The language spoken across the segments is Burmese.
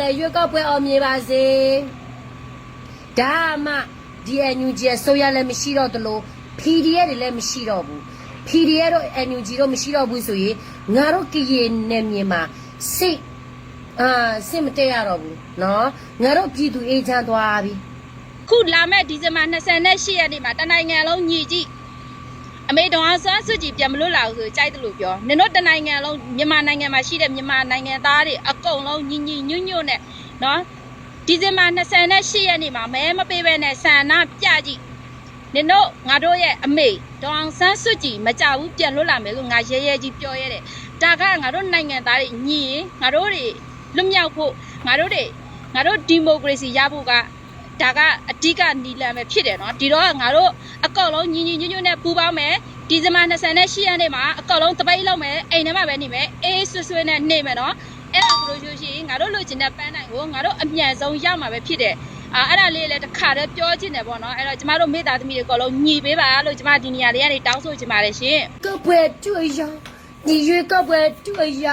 လည်းရွေးကောက်ပွဲအောင်မြင်ပါစေဒါမှဒီအန်ယူဂျီဆိုရလည်းမရှိတော့တလို့ PDF တွေလည်းမရှိတော့ဘူး PDF တို့ NUG တို့မရှိတော့ဘူးဆိုရင်ငါတို့ကရင်နယ်မြေမှာစိတ်အာစိတ်မတည့်ရတော့ဘူးเนาะငါတို့ပြည်သူအေးချမ်းသွားပြီ ခုလာမဲ့ဒီဇင်ဘာ28ရက်နေ့မှာတနိုင်ငံလုံးညီကြည့် အမေတော်အောင်ဆန်းစုကြည်ပြန်မလို့လာဘူးဆိုကြိုက်တယ်လို့ပြောနင်တို့တနိုင်ငံလုံးမြန်မာနိုင်ငံမှာရှိတဲ့မြန်မာနိုင်ငံသားတွေအကုန်လုံးညီညီညွတ်ညွတ်နဲ့နော်ဒီဇင်ဘာ28ရက်နေ့မှာမဲမပေးဘဲနဲ့ဆန္ဒပြကြည့်နင်တို့ငါတို့ရဲ့အမေဒေါအောင်ဆန်းစုကြည်မကြဘူးပြန်လွတ်လာမယ်လို့ငါရဲရဲကြီးပြောရဲတယ်ဒါကငါတို့နိုင်ငံသားတွေညီရင်ငါတို့တွေလွတ်မြောက်ဖို့ငါတို့တွေငါတို့ဒီမိုကရေစီရဖို့က ဒါကအဓိကနီလန်ပဲဖြစ်တယ်နော်ဒီတော့ငါတို့အကောက်လုံးညီညီညွတ်ညွတ်နဲ့ပူးပေါင်းမယ်ဒီဇင်ဘာ28ရက်နေ့မှာအကောက်လုံးတပိတ်လောက်မယ်အိမ်ထဲမှာပဲနေမယ်အေးဆွဆွနဲ့နေမယ်နော်အဲ့ဒါဆိုလို့ရှိရင်ငါတို့လိုချင်တဲ့ပန်းနိုင်ကိုငါတို့အမြန်ဆုံးရမှာပဲဖြစ်တယ်အာအဲ့ဒါလေးလည်းတစ်ခါတည်းပြောချင်တယ်ပေါ့နော်အဲ့တော့ကျမတို့မိသားသမီးတွေအကောက်လုံးညီပေးပါလို့ကျမဒီနေရာလေးကနေတောင်းဆိုချင်ပါတယ်ရှင်ကောက်ပွဲတွေ့ရညီရွေးကောက်ပွဲတွေ့ရ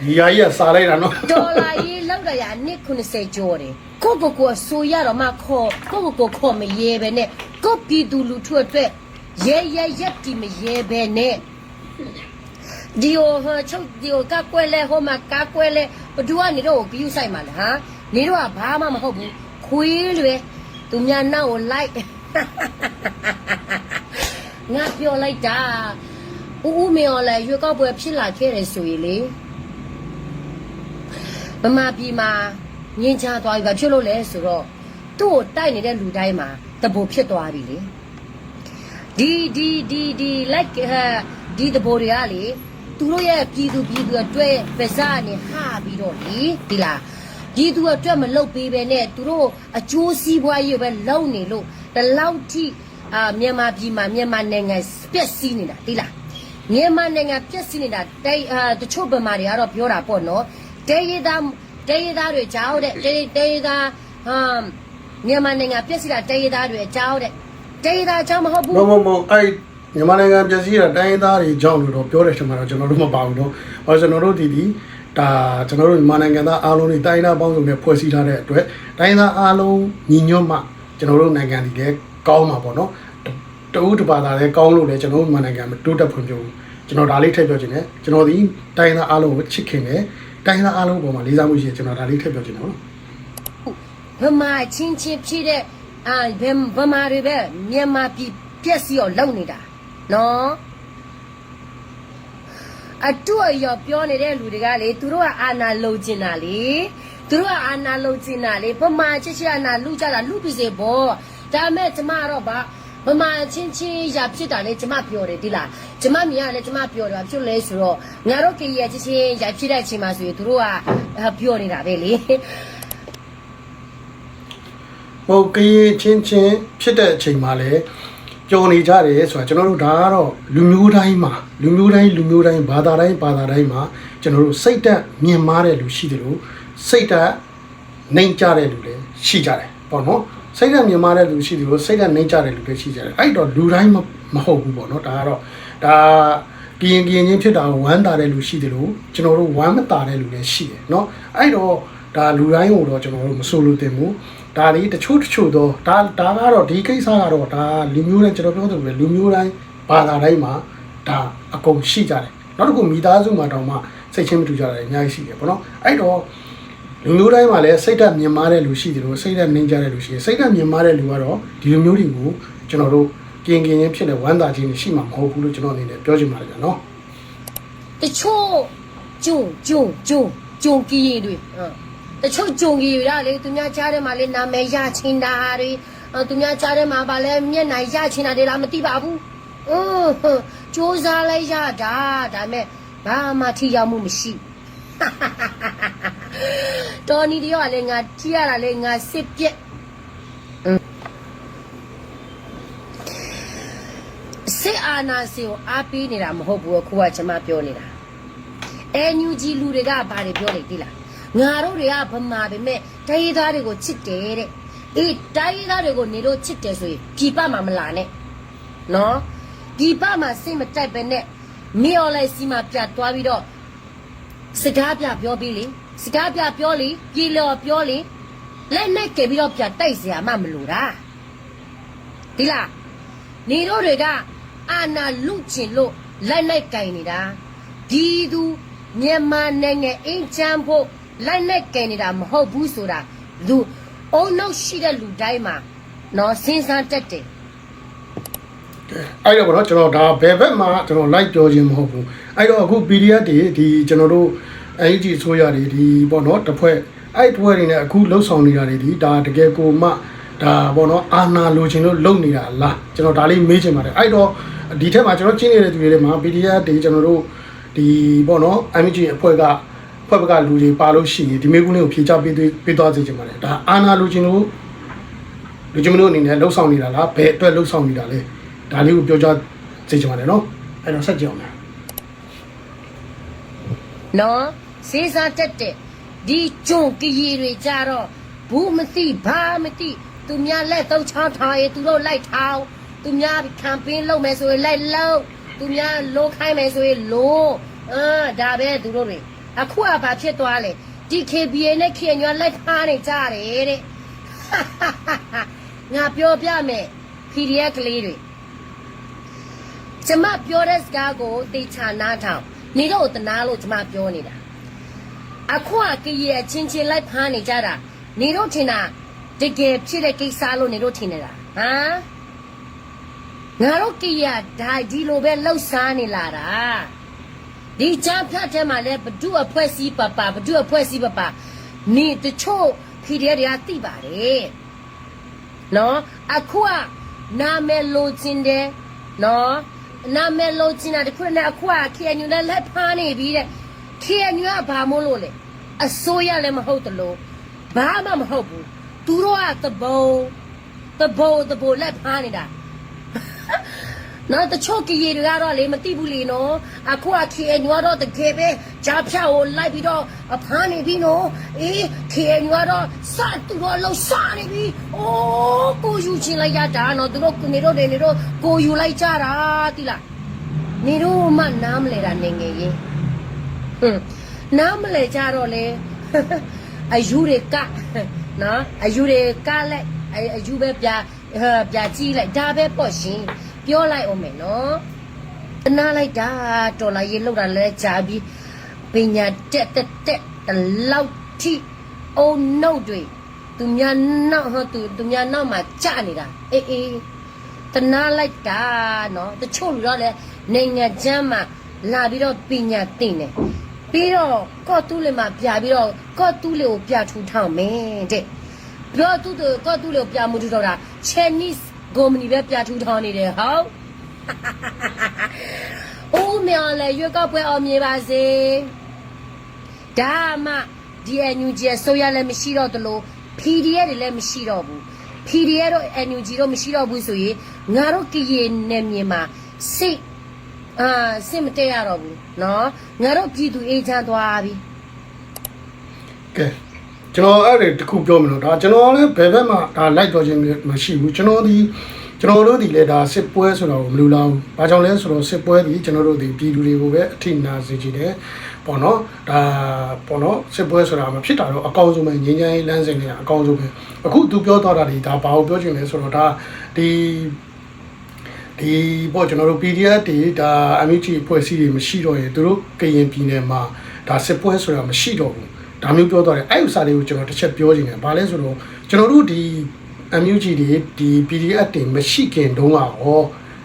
ဒီယာကြီးကစားလိုက်တာနော်ဒေါ်လာရေးလောက်ရရနှစ်90ကျော်တယ်ကိုကိုကိုအဆိုရတော့မှခေါ်ကိုကိုကိုခေါ်မရဲပဲနဲ့ကိုပြည်သူလူထုအတွက်ရဲရဲရက်တီမရဲပဲနဲ့ဒီဟိုဟိုချုပ်ဒီဟိုကကွဲလဲဟိုမှာကကွဲလဲဘသူကနေတော့ဂယူဆိုင်မှာလဲဟာနေတော့ကဘာမှမဟုတ်ဘူးခွေးလွယ်သူများနောက်ကိုလိုက်ငါပြောလိုက်တာဦးဦးမေော်လဲရွေးကောက်ပွဲဖြစ်လာခဲ့တယ်ဆိုရင်လေ ဗမာပြည်မှာငင်းချသွားပြီဘာဖြစ်လို့လဲဆိုတော့သူ့ကိုတိုက်နေတဲ့လူတိုင်းမှာတဘူဖြစ်သွားပြီလေဒီဒီဒီဒီ like ဟာဒီတဘူတွေကလေသူတို့ရဲ့ပြည်သူပြည်သူအတွက်ပါဇာနေဟာပြီးတော့လေဒီလားဒီသူအတွက်မလုတ်ပေးပဲနဲ့သူတို့အကျိုးစီးပွားရေးပဲလုံနေလို့ဒီလောက်ထိအာမြန်မာပြည်မှာမြန်မာနိုင်ငံပြက်စီးနေတာဒီလားမြန်မာနိုင်ငံပြက်စီးနေတာတိုင်အာတချို့ဗမာတွေကတော့ပြောတာပေါ့နော် တေးရသားတေးရသားတွေကြောက်တဲ့တေးတေးရသားဟမ်မြန်မာနိုင်ငံပြည့်စည်တာတေးရသားတွေကြောက်တဲ့တေးရသားကြောင့်မဟုတ်ဘူးမမမအဲ့မြန်မာနိုင်ငံပြည်စည်းတာတိုင်းသားတွေကြောင့်လို့တော့ပြောတယ်ရှင်မှာတော့ကျွန်တော်တို့မပါဘူးတော့ဟောကျွန်တော်တို့ဒီဒီဒါကျွန်တော်တို့မြန်မာနိုင်ငံသားအားလုံးတွေတိုင်းသားပေါင်းစုံနဲ့ဖွဲ့စည်းထားတဲ့အတွက်တိုင်းသားအားလုံးညီညွတ်မှကျွန်တော်တို့နိုင်ငံဒီလည်းကောင်းမှာပေါ့နော်တဦးတစ်ပါးသားလည်းကောင်းလို့လည်းကျွန်တော်တို့မြန်မာနိုင်ငံမှာတိုးတက်ဖွံ့ဖြိုးကျွန်တော်ဒါလေးထည့်ပြောချင်တယ်ကျွန်တော်ဒီတိုင်းသားအားလုံးကိုချစ်ခင်တယ် တိုင်းသားအားလုံးပေါ်မှာလေးစားမှုရှိတယ်ကျွန်တော်ဒါလေးထည့်ပြောချင်တယ်နော်ဗမာချင်းချင်းဖြစ်တဲ့အာဗမဗမာတွေပဲမြန်မာပြည်ပြည့်စည်အောင်လုပ်နေတာနော်အတူအရောပြောနေတဲ့လူတွေကလေသူတို့ကအာနာလုံကျင်တာလေသူတို့ကအာနာလုံကျင်တာလေဗမာချစ်ချစ်အာနာလူကြတာလူပြီစေပေါ့ဒါမဲ့ကျမတော့ဗာ ဗမာချင်းချင်းရဖြစ်တာလေကျမပြောတယ်ဒီလားကျမမြင်ရလေကျမပြောတယ်ဘာဖြစ်လဲဆိုတော့ငါတို့ကရချင်းချင်းရဖြစ်တဲ့အချိန်မှာဆိုရင်သူတို့ကအာပြောနေတာပဲလေဟိုကရင်ချင်းချင်းဖြစ်တဲ့အချိန်မှာလည်းကြော်နေကြတယ်ဆိုတာကျွန်တော်တို့ဒါကတော့လူမျိုးတိုင်းမှာလူမျိုးတိုင်းလူမျိုးတိုင်းဘာသာတိုင်းဘာသာတိုင်းမှာကျွန်တော်တို့စိတ်တက်မြင်မာတဲ့လူရှိတယ်လို့စိတ်တက်နှိမ်ကြတဲ့လူလည်းရှိကြတယ်ပေါ့နော် စိတ်တက်မြင်မာတဲ့လူရှိတယ်လို့စိတ်တက်နှိမ်ကြတဲ့လူလည်းရှိကြတယ်အဲ့တော့လူတိုင်းမမဟုတ်ဘူးပေါ့နော်ဒါကတော့ဒါကရင်ကရင်ချင်းဖြစ်တာကိုဝမ်းတာတဲ့လူရှိတယ်လို့ကျွန်တော်တို့ဝမ်းမတာတဲ့လူလည်းရှိတယ်เนาะအဲ့တော့ဒါလူတိုင်းကိုတော့ကျွန်တော်တို့မဆိုလို့တင်ဘူး ဒါလေးတချို့တချို့တော့ဒါဒါကတော့ဒီကိစ္စကတော့ဒါလူမျိုးတိုင်းကျွန်တော်ပြောသလိုပဲလူမျိုးတိုင်းဘာသာတိုင်းမှာဒါအကုန်ရှိကြတယ်နောက်တစ်ခုမိသားစုမှာတောင်မှစိတ်ချင်းမတူကြတယ်အများကြီးရှိတယ်ပေါ့နော်အဲ့တော့ လူမျိုးတိုင်းမှာလည်းစိတ်ဓာတ်မြင်မာတဲ့လူရှိတယ်လို့စိတ်ဓာတ်နှင်းကြတဲ့လူရှိတယ်စိတ်ဓာတ်မြင်မာတဲ့လူကတော့ဒီလူမျိုးတွေကိုကျွန်တော်တို့ကင်ကင်ချင်းဖြစ်တဲ့ဝမ်းသာခြင်းရှိမှာမဟုတ်ဘူးလို့ကျွန်တော်အနေနဲ့ပြောချင်ပါတယ်ဗျာနော်တချို့ကျုံကျုံကျုံကျုံကြီးတွေဟမ်တချို့ကျုံကြီးတွေကလေသူများကြားထဲမှာလေနာမည်ရချင်တာတွေအဲသူများကြားထဲမှာဗာလဲမျက်နှာရချင်တာတွေလားမသိပါဘူးအင်းဟွန်းစူးစမ်းလိုက်ရတာဒါပေမဲ့ဘာမှထိရောက်မှုမရှိ တော်နီတရောကလေငါကြည့်ရတာလေငါစစ်ပြက်စစ်အာနာစီကိုအားပေးနေတာမဟုတ်ဘူးအခုကကျွန်မပြောနေတာအန်ယူဂျီလူတွေကဘာတွေပြောလဲသိလားငါတို့တွေကဗမာပဲမဲ့တိုင်းရင်းသားတွေကိုချစ်တယ်တဲ့အေးတိုင်းရင်းသားတွေကိုနေလို့ချစ်တယ်ဆိုရင်ပြည်ပမှာမလာနဲ့နော်ပြည်ပမှာစိတ်မတိုက်ပဲနဲ့မြေော်လိုက်စီမှာပြတ်သွားပြီးတော့စကားပြပြောပြီးလေ စကားပြပြောလေပြေလော်ပြောလေလက်နဲ့ကယ်ပြီးတော့ပြန်တိုက်စရာမှမလိုတာဒီလားနေတို့တွေကအာနာလူချင်လို့လက်နဲ့ကင်နေတာဒီသူမြန်မာနိုင်ငံအင်ချမ်းဖို့လက်နဲ့ကင်နေတာမဟုတ်ဘူးဆိုတာလူအုံနောက်ရှိတဲ့လူတိုင်းမှာနော်စဉ်းစားတတ်တယ်အဲ့တော့ကျွန်တော်ဒါဘယ်ဘက်မှကျွန်တော် live ပြောခြင်းမဟုတ်ဘူးအဲ့တော့အခု PDF တွေဒီကျွန်တော်တို့ AG ဆိုရတွေဒီဗောနော်တစ်ဖွဲ့အဲ့တစ်ဖွဲ့တွေနဲ့အခုလှုပ်ဆောင်နေတာတွေဒီဒါတကယ်ကိုမှဒါဗောနော်အာနာလိုချင်လို့လုပ်နေတာလားကျွန်တော်ဒါလေးမေးချင်ပါတယ်အဲ့တော့ဒီထက်မှာကျွန်တော်ကျင်းနေတဲ့သူတွေထဲမှာ PDF တွေကျွန်တော်တို့ဒီဗောနော် MG အဖွဲ့ကဖွဲ့ဘက်ကလူတွေပါလို့ရှိရင်ဒီမေးခွန်းလေးကိုဖြေချပေးသေးပေးသွားစေချင်ပါတယ်ဒါအာနာလိုချင်လို့လူချင်းမတို့အနေနဲ့လှုပ်ဆောင်နေတာလားဘယ်အတွက်လှုပ်ဆောင်နေတာလဲဒါလေးကိုပြောကြစေချင်ပါတယ်နော်အဲ့တော့ဆက်ကြအောင်မယ်နော် စေးစားတက်တဲ့ဒီကျုံကကြီးတွေကြတော့ဘူးမသိဘာမသိသူများလက်သုံးချောင်းထားရင်သူတို့လိုက်ထောင်းသူများကမ်ပိန်းလုပ်မယ်ဆိုရင်လိုက်လုပ်သူများလိုခိုင်းမယ်ဆိုရင်လိုအာဒါပဲသူတို့တွေအခုကဘာဖြစ်သွားလဲဒီ KBA နဲ့ KNY လက်ထားနေကြတယ်တဲ့ငါပြောပြမယ် PDF ကလေးတွေကျမပြောတဲ့စကားကိုတေချာနားထောင်နေတော့တနာလို့ကျမပြောနေတာ အခုကကြည်ရချင်းချင်းလိုက်ဖားနေကြတာနေတော့ထင်တာတကယ်ဖြစ်တဲ့ကိစ္စလို့နေတော့ထင်နေတာဟမ်ငါတို့ကြည်ရဒါဒီလိုပဲလှုပ်ရှားနေလာတာဒီချမ်းဖြတ်ထဲမှာလဲဘဒုအဖွဲ့စည်းပပဘဒုအဖွဲ့စည်းပပနေတချို့ဖီဒီတွေကသိပါတယ်နော်အခုကနာမည်လိုချင်တယ်နော်နာမည်လုံးချင်တာတခုနဲ့အခုက KNU နဲ့လက်ဖားနေပြီတဲ့ KNU ကဘာမို့လို့လဲအစိုးရလည်းမဟုတ်တလို့ဘာမှမဟုတ်ဘူးသူတို့ကတဘုံတဘုံတဘုံလက်ဖားနေတာနော်တချို့ကကြီးတွေကတော့လေမသိဘူးလေနော်အခုက KNU ကတော့တကယ်ပဲဂျာဖြာကိုလိုက်ပြီးတော့အဖားနေပြီနော်အေး KNU ကတော့စသူတို့လှဆာနေပြီအိုးကိုယူချင်လိုက်ရတာနော်သူတို့နေတို့နေတို့ကိုယူလိုက်ကြတာတိလားနေတို့မှနားမလဲတာနေငယ်ရင် ဟွန်းနားမလဲကြတော့လေအယူတွေကနော်အယူတွေကလိုက်အအယူပဲပြဟဲ့ပြကြည့်လိုက်ဒါပဲပေါ့ရှင်ပြောလိုက်အောင်မယ်နော်တနာလိုက်တာတော်လာရေးလောက်တာလဲကြာပြီးပညာတက်တက်တက်တလောက်ထိအုံနှုတ်တွေသူများနောက်ဟောသူသူများနောက်မှာကြာနေတာအေးအေးတနာလိုက်တာနော်တချို့လူတော့လဲနိုင်ငံချမ်းမှာလာပြီးတော့ပညာသင်တယ် ပြီးတော့ကော့တူးလေးမှာပြပြီးတော့ကော့တူးလေးကိုပြထူထောင်မယ်တဲ့ပြောတူးတူကော့တူးလေးကိုပြမှုထူထောင်တာ Chinese ကုမ္ပဏီပဲပြထူထောင်နေတယ်ဟုတ်ဦးမြော်လည်းရွက်ကောက်ပွဲအောင်မြင်ပါစေဒါမှ DNUG ရဲ့ဆိုရလည်းမရှိတော့တလို့ PDF တွေလည်းမရှိတော့ဘူး PDF တို့ NUG တို့မရှိတော့ဘူးဆိုရင်ငါတို့ကရင်နယ်မြေမှာစိတ် အာစစ်မတက်ရတော့ဘူးနော်ငါတို့ပြည်သူအေးချမ်းသွားပြီကဲကျွန်တော်အဲ့ဒီတခုပြောမလို့ဒါကျွန်တော်လည်းဘယ်ဘက်မှဒါလိုက်တော်ခြင်းမရှိဘူးကျွန်တော်ဒီကျွန်တော်တို့ဒီလေဒါစစ်ပွဲဆိုတာကိုမလိုလားဘူး။ဘာကြောင့်လဲဆိုတော့စစ်ပွဲဒီကျွန်တော်တို့ဒီပြည်သူတွေကိုပဲအထိနာစေချင်တယ်။ပေါ့နော်။ဒါပေါ့နော်စစ်ပွဲဆိုတာမဖြစ်တာတော့အကောင်ဆုံးပဲငြိမ်းချမ်းရေးလမ်းစဉ်တွေကအကောင်ဆုံးပဲ။အခုသူပြောသွားတာဒီဒါဘာကိုပြောချင်လဲဆိုတော့ဒါဒီ ဒီပေါ့ကျွန်တော်တို့ PDF တွေဒါ MUG ဖွဲ့စည်းတွေမရှိတော့ရင်သူတို့ကရင်ပြည်နယ်မှာဒါစစ်ပွဲဆိုတာမရှိတော့ဘူးဒါမျိုးပြောသွားတယ်အဲ့ဥစ္စာတွေကိုကျွန်တော်တစ်ချက်ပြောချင်တယ်ဘာလဲဆိုတော့ကျွန်တော်တို့ဒီ MUG တွေဒီ PDF တွေမရှိခင်တုန်းကရော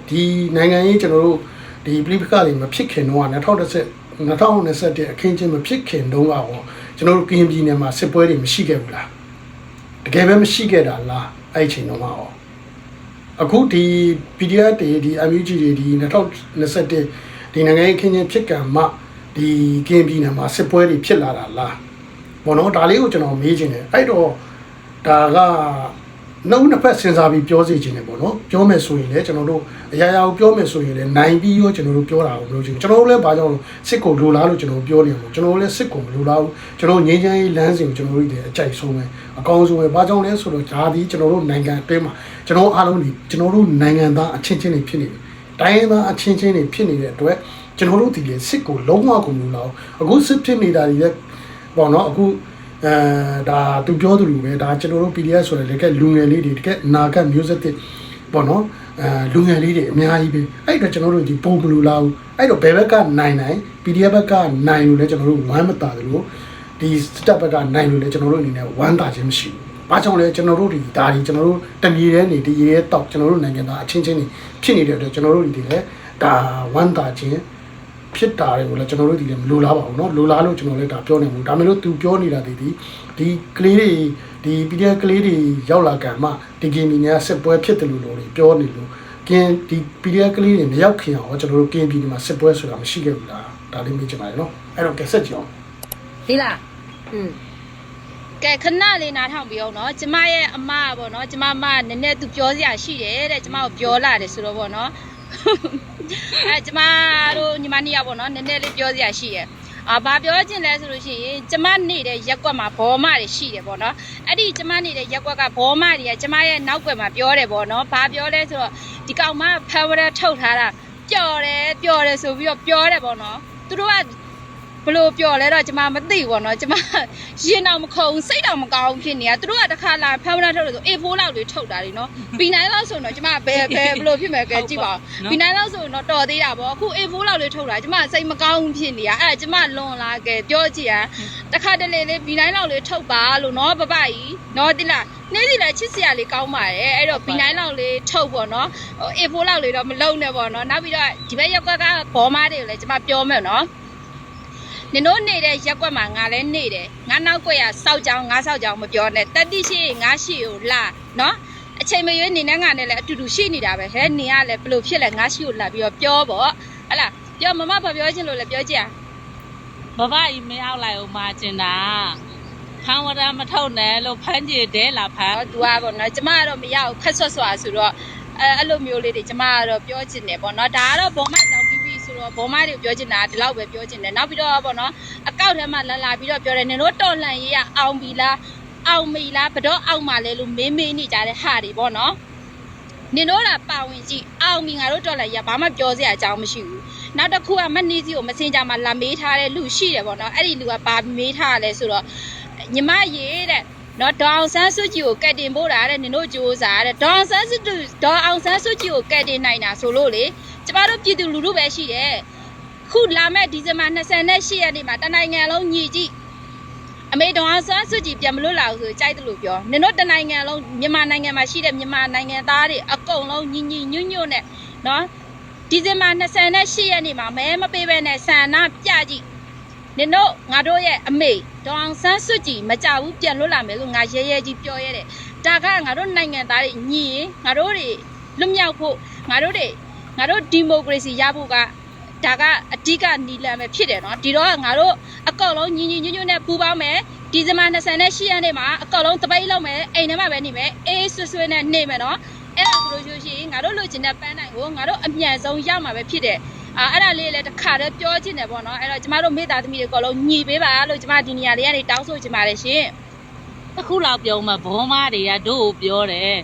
ဒီနိုင်ငံရေးကျွန်တော်တို့ဒီပြည်ပကတွေမဖြစ်ခင်တုန်းက2010 2021အခင်းချင်းမဖြစ်ခင်တုန်းကရောကျွန်တော်တို့ကရင်ပြည်နယ်မှာစစ်ပွဲတွေမရှိခဲ့ဘူးလားတကယ်ပဲမရှိခဲ့တာလားအဲ့ဒီအချိန်တုန်းကရော အခုဒီ PDF တွေဒီ MUG တွေဒီ2021ဒီနိုင်ငံရေးခင်းချင်းဖြစ်ကံမှဒီကင်းပြည်နယ်မှာစစ်ပွဲတွေဖြစ်လာတာလားဘောနော်ဒါလေးကိုကျွန်တော်မေးချင်တယ်အဲ့တော့ဒါကနှုတ်နှစ်ဖက်စဉ်းစားပြီးပြောစီချင်တယ်ပေါ့နော်ပြောမယ်ဆိုရင်လည်းကျွန်တော်တို့အရာရာကိုပြောမယ်ဆိုရင်လည်းနိုင်ပြီးရောကျွန်တော်တို့ပြောတာကိုမလို့ချင်ကျွန်တော်တို့လည်းဘာကြောင့်စစ်ကိုလိုလားလို့ကျွန်တော်ပြောနေမှာကျွန်တော်တို့လည်းစစ်ကိုမလိုလားဘူးကျွန်တော်ငြိမ်းချမ်းရေးလမ်းစဉ်ကိုကျွန်တော်တို့တွေအကြိုက်ဆုံးပဲအကောင်းဆုံးပဲဘာကြောင့်လဲဆိုတော့ဒါဒီကျွန်တော်တို့နိုင်ငံအတွင်းမှာ ကျွန်တော်အားလုံးဒီကျွန်တော်တို့နိုင်ငံသားအချင်းချင်းတွေဖြစ်နေတယ်တိုင်းရင်းသားအချင်းချင်းတွေဖြစ်နေတဲ့အတွက်ကျွန်တော်တို့ဒီလေစစ်ကိုလုံးဝကိုမလို့လောက်အခုစစ်ဖြစ်နေတာတွေလည်းပေါ့နော်အခုအဲဒါသူပြောသလိုပဲဒါကျွန်တော်တို့ PDF ဆိုတဲ့လေကလူငယ်လေးတွေတကယ်နာကမျိုးဆက်တစ်ပေါ့နော်အဲလူငယ်လေးတွေအများကြီးပဲအဲ့တော့ကျွန်တော်တို့ဒီပုံမလို့လောက်အဲ့တော့ဘယ်ဘက်ကနိုင်နိုင် PDF ဘက်ကနိုင်လို့လည်းကျွန်တော်တို့ဝမ်းမတာတယ်လို့ဒီစတက်ဘက်ကနိုင်လို့လည်းကျွန်တော်တို့အနေနဲ့ဝမ်းတာခြင်းမရှိဘူး ဘာကြောင့်လဲကျွန်တော်တို့ဒီဒါဒီကျွန်တော်တို့တမီရဲနေဒီရဲတောက်ကျွန်တော်တို့နိုင်ငံသားအချင်းချင်းနေဖြစ်နေတဲ့အတွက်ကျွန်တော်တို့ဒီဒီလေဒါဝမ်းတာချင်းဖြစ်တာတွေကိုလည်းကျွန်တော်တို့ဒီလည်းမလိုလားပါဘူးเนาะလိုလားလို့ကျွန်တော်လည်းဒါပြောနေမှုဒါမဲ့လို့သူပြောနေတာဒီဒီဒီကလေးတွေဒီ PDF ကလေးတွေရောက်လာကံမှဒီဂိမ်းကြီးများစစ်ပွဲဖြစ်တယ်လို့လို့ပြောနေလို့ကင်းဒီ PDF ကလေးတွေမရောက်ခင်အောင်ကျွန်တော်တို့ကင်းပြည်ဒီမှာစစ်ပွဲဆိုတာမရှိခဲ့ဘူးလားဒါလေးမေးချင်ပါတယ်เนาะအဲ့တော့ကက်ဆက်ကြည့်အောင် ဒီလားอืม ကဲခဏလေးနားထောင်ပြီးအောင်နော်ကျမရဲ့အမကပေါ့နော်ကျမအမကနည်းနည်းသူပြောစရာရှိတယ်တဲ့ကျမကိုပြောလာတယ်ဆိုတော့ပေါ့နော်အဲကျမတို့ညီမနှစ်ယောက်ပေါ့နော်နည်းနည်းလေးပြောစရာရှိတယ်အာဘာပြောချင်လဲဆိုလို့ရှိရင်ကျမနေတဲ့ရက်ကွက်မှာဘောမတွေရှိတယ်ပေါ့နော်အဲ့ဒီကျမနေတဲ့ရက်ကွက်ကဘောမတွေကကျမရဲ့နောက်ကွက်မှာပြောတယ်ပေါ့နော်ဘာပြောလဲဆိုတော့ဒီကောင်မဖန်ဝရထုတ်ထားတာပျော်တယ်ပျော်တယ်ဆိုပြီးတော့ပြောတယ်ပေါ့နော်သူတို့က ဘလို့ပြောလဲတော့ကျမမသိဘူးပေါ့နော်ကျမရင်တော့မခုံစိတ်တော့မကောင်းဖြစ်နေတာသူတို့ကတစ်ခါလာဖမ်းမနာထုတ်လို့ဆို A4 လောက်လေးထုတ်တာလीနော် B9 လောက်ဆိုတော့ကျမဘယ်ဘယ်ဘလို့ဖြစ်မယ်ကဲကြည့်ပါဦး B9 လောက်ဆိုတော့တော်သေးတာပေါ့အခု A4 လောက်လေးထုတ်တာကျမစိတ်မကောင်းဖြစ်နေတာအဲ့ဒါကျမလွန်လာကဲပြောကြည့်ရတစ်ခါတလေလေး B9 လောက်လေးထုတ်ပါလို့နော်ပပကြီးနော်တိလားနေ့စီလည်းချစ်စရာလေးကောင်းပါတယ်အဲ့တော့ B9 လောက်လေးထုတ်ပေါ့နော်ဟို A4 လောက်လေးတော့မလုံနဲ့ပေါ့နော်နောက်ပြီးတော့ဒီဘက်ရောက်ကကဘောမားတွေကိုလည်းကျမပြောမယ်နော် နင်တို့နေတဲ့ရက်ကွက်မှာငါလည်းနေတယ်ငါနောက်ကွက်ရစောက်ကြောင်ငါစောက်ကြောင်မပြောနဲ့တက်တိရှိရင်ငါရှိကိုလာနော်အချိန်မရွေးနေနဲ့ငါနဲ့လည်းအတူတူရှိနေတာပဲဟဲ့နေရလဲဘလို့ဖြစ်လဲငါရှိကိုလာပြီးတော့ပြောပေါ့ဟလာပြောမမဘာပြောချင်လို့လဲပြောကြည့် ဘဘကြီးမရောက်လိုက်အောင်မာကျင်တာဖမ်းဝရမထုတ်နဲ့လို့ဖမ်းကြည့်တဲလာဖမ်း နော် तू อ่ะပေါ့နော်ကျမကတော့မရဘူးခက်ဆွတ်ဆွာဆိုတော့အဲအဲ့လိုမျိုးလေးတွေကျမကတော့ပြောချင်တယ်ပေါ့နော်ဒါကတော့ဘုံမအကြောင်းပြီးပြီဆို တော့ဘုံမတွေပြောချင်တာဒီလောက်ပဲပြောချင်တယ်နောက်ပြီးတော့ပေါ့နော်အကောက်ထဲမှာလာလာပြီးတော့ပြောတယ်နင်တို့တော်လှန်ရေးရအောင်ပြီလားအောင်ပြီလားဘတော့အောင်မှလဲလို့မေးမေးနေကြတဲ့ဟာတွေပေါ့နော်နင်တို့ကပါဝင်ကြည့်အောင်ပြီငါတို့တော်လှန်ရေးကဘာမှပြောစရာအကြောင်းမရှိဘူးနောက်တစ်ခုကမနီးစီကိုမစင်ကြမှာလာမေးထားတဲ့လူရှိတယ်ပေါ့နော်အဲ့ဒီလူကဘာမေးထားရလဲဆိုတော့ညီမရေတဲ့နော်ဒေါအောင်ဆန်းစုကြည်ကိုကတ်တင်ဖို့တာတဲ့နင်တို့ကြိုးစားတဲ့ဒေါအောင်ဆန်းစုကြည်ဒေါအောင်ဆန်းစုကြည်ကိုကတ်တင်နိုင်တာဆိုလို့လေ ကျမတို့ပြည်သူလူထုပဲရှိတယ်ခုလာမဲ့ဒီဇင်ဘာ28ရက်နေ့မှာတနိုင်ငံလုံးညီကြည့်အမေဒေါအောင်ဆန်းစုကြည်ပြန်မလွတ်လာဘူးဆိုကြိုက်တယ်လို့ပြောနင်တို့တနိုင်ငံလုံးမြန်မာနိုင်ငံမှာရှိတဲ့မြန်မာနိုင်ငံသားတွေအကုန်လုံးညီညီညွတ်ညွတ်နဲ့နော်ဒီဇင်ဘာ28ရက်နေ့မှာမဲမပေးဘဲနဲ့ဆန္ဒပြကြည့်နင်တို့ငါတို့ရဲ့အမေဒေါအောင်ဆန်းစွတ်ကြီးမကြဘူးပြန်လွတ်လာမယ်လို့ငါရဲရဲကြီးပြောရဲတယ်ဒါကငါတို့နိုင်ငံသားတွေညီရင်ငါတို့တွေလွတ်မြောက်ဖို့ငါတို့တွေ ငါတို့ဒီမိုကရေစီရဖို့ကဒါကအဓိကနီလန်ပဲဖြစ်တယ်နော်ဒီတော့ငါတို့အကောက်လုံးညီညီညွတ်ညွတ်နဲ့ပူပေါင်းမယ်ဒီဇင်ဘာ28ရက်နေ့မှာအကောက်လုံးတပိတ်လောက်မယ်အိမ်ထဲမှာပဲနေမယ်အေးဆွဆွနဲ့နေမယ်နော်အဲ့ဒါဆိုလို့ရှိရင်ငါတို့လိုချင်တဲ့ပန်းနိုင်ကိုငါတို့အမြန်ဆုံးရမှာပဲဖြစ်တယ်အာအဲ့ဒါလေးလည်းတစ်ခါတည်းပြောချင်တယ်ပေါ့နော်အဲ့တော့ကျမတို့မိသားသမီးတွေအကုန်လုံးညီပေးပါလို့ကျမဒီနေရာလေးကနေတောင်းဆိုချင်ပါတယ်ရှင်တစ်ခုလောက်ပြုံးမှဘောမတွေကတို့ကိုပြောတယ်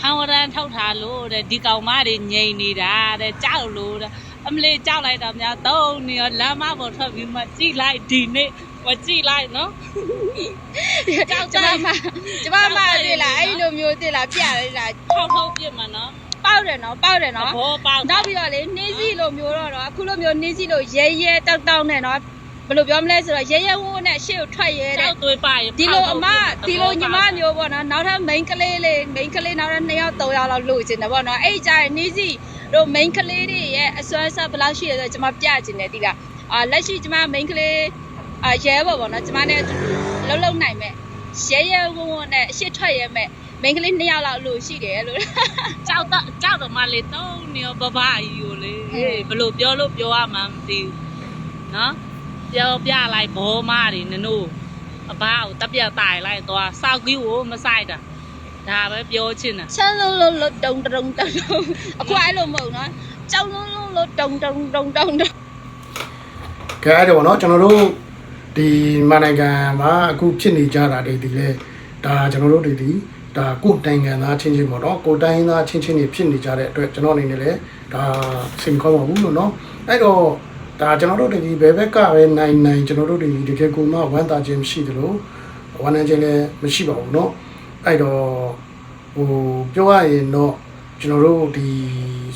ဖမ်းဝရထုတ်ထားလို့တဲ့ဒီကောင်မတွေငြိမ်နေတာတဲ့ကြောက်လို့တဲ့အမလေးကြောက်လိုက်တော့များသုံးနေရလမ်းမပေါ်ထွက်ပြီးမှကြည့်လိုက်ဒီနေ့မကြည့်လိုက်နော်ကြောက်ကြမှာကျမမတွေ့လားအဲ့လိုမျိုးတွေ့လားပြရတယ်လားထောက်ထုတ်ပြစ်မှာနော်ပေါက်တယ်နော်ပေါက်တယ်နော်ဘောပေါက်နောက်ပြီးတော့လေနေစီလိုမျိုးတော့တော့အခုလိုမျိုးနေစီလိုရဲရဲတောက်တောက်နဲ့နော် ဘယ်လိုပြောမလဲဆိုတော့ရဲရဲဝုန်းနဲ့ရှေ့ကိုထွက်ရဲတဲ့ကြောက်သွေးပါရင်ဒီလိုအမဒီလိုညီမမျိုးပေါ့နော်နောက်ထပ် main ကလေးလေး main ကလေးနောက်ထပ်2ယောက်3ယောက်လောက်လိုချင်တယ်ပေါ့နော်အဲ့ဒီကြရင်နေစီတို့ main ကလေးတွေရဲ့အစွမ်းဆက်ဘယ်လောက်ရှိရလဲဆိုတော့ကျွန်မပြချင်တယ်ဒီလားအာလက်ရှိကျွန်မ main ကလေးအာရဲပေါ့ပေါ့နော်ကျွန်မနဲ့အတူတူလှုပ်လှုပ်နိုင်မဲ့ရဲရဲဝုန်းဝုန်းနဲ့အရှိထွက်ရဲမဲ့ main ကလေး2ယောက်လောက်လိုရှိတယ်လို့ကြောက်တော့ကြောက်တော့မှလေသုံးနေရဘဘကြီးကိုလေဟဲ့ဘယ်လိုပြောလို့ပြောရမှန်းမသိဘူးနော် ပြောပြလိုက်ဘောမတွေနင်တို့အဘကိုတက်ပြတ်တိုင်လိုက်သွားစောက်ကြီးကိုမဆိုင်တာဒါပဲပြောချင်တာချမ်းလုံးလုံးလုံးတုံတုံတုံတုံအခုအဲ့လိုမဟုတ်နော်ကြောက်လုံးလုံးလုံးတုံတုံတုံတုံတုံကဲအဲ့ဒါပေါ့နော်ကျွန်တော်တို့ဒီမန်နိုင်ငံမှာအခုဖြစ်နေကြတာတွေဒီလေဒါကျွန်တော်တို့တွေဒီဒါကိုယ်နိုင်ငံသားချင်းချင်းပေါ့နော်ကိုယ်တိုင်းသားချင်းချင်းတွေဖြစ်နေကြတဲ့အတွက်ကျွန်တော်အနေနဲ့လည်းဒါစိတ်မကောင်းပါဘူးလို့နော်အဲ့တော့ ဒါကျွန်တော်တို့ဒီဘယ်ဘက်ကပဲနိုင်နိုင်ကျွန်တော်တို့ဒီတကယ်ကိုမှဝမ်းသာခြင်းမရှိသလိုဝမ်းနည်းခြင်းလည်းမရှိပါဘူးเนาะအဲ့တော့ဟိုပြောရရင်တော့ကျွန်တော်တို့ဒီ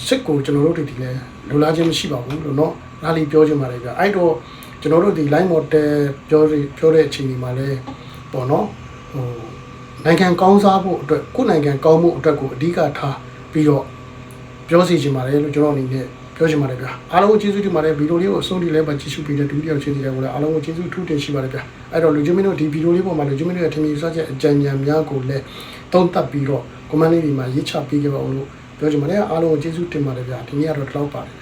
စစ်ကိုကျွန်တော်တို့ဒီလည်းလူလားခြင်းမရှိပါဘူးလို့เนาะဒါလေးပြောချင်ပါတယ်ဗျအဲ့တော့ကျွန်တော်တို့ဒီ line model ပြောပြောတဲ့အချိန်ဒီမှာလည်းပေါ့เนาะဟိုနိုင်ငံကောင်းစားဖို့အတွက်ကိုယ်နိုင်ငံကောင်းမှုအတွက်ကိုအဓိကထားပြီးတော့ ပြောစီချင်ပါတယ်လို့ကျွန်တော်အနေနဲ့ ပြောချင်ပါတယ်ဗျာအားလုံးကိုကျေးဇူးတင်ပါတယ်ဗီဒီယိုလေးကိုအဆုံးထိလည်းပဲကြည့်ရှုပေးတဲ့ဒုတိယချင်းစီတွေကိုလည်းအားလုံးကိုကျေးဇူးထူးတင်ရှိပါတယ်ဗျာအဲ့တော့လူချင်းမင်းတို့ဒီဗီဒီယိုလေးပေါ်မှာလူချင်းမင်းတို့ရဲ့ထင်မြင်စချက်အကြံဉာဏ်များကိုလည်းသုံးသပ်ပြီးတော့ comment လေးတွေမှာရေးချပေးကြပါဦးလို့ပြောချင်ပါတယ်အားလုံးကိုကျေးဇူးတင်ပါတယ်ဗျာဒီနေ့ကတော့ဒီလောက်ပါတယ်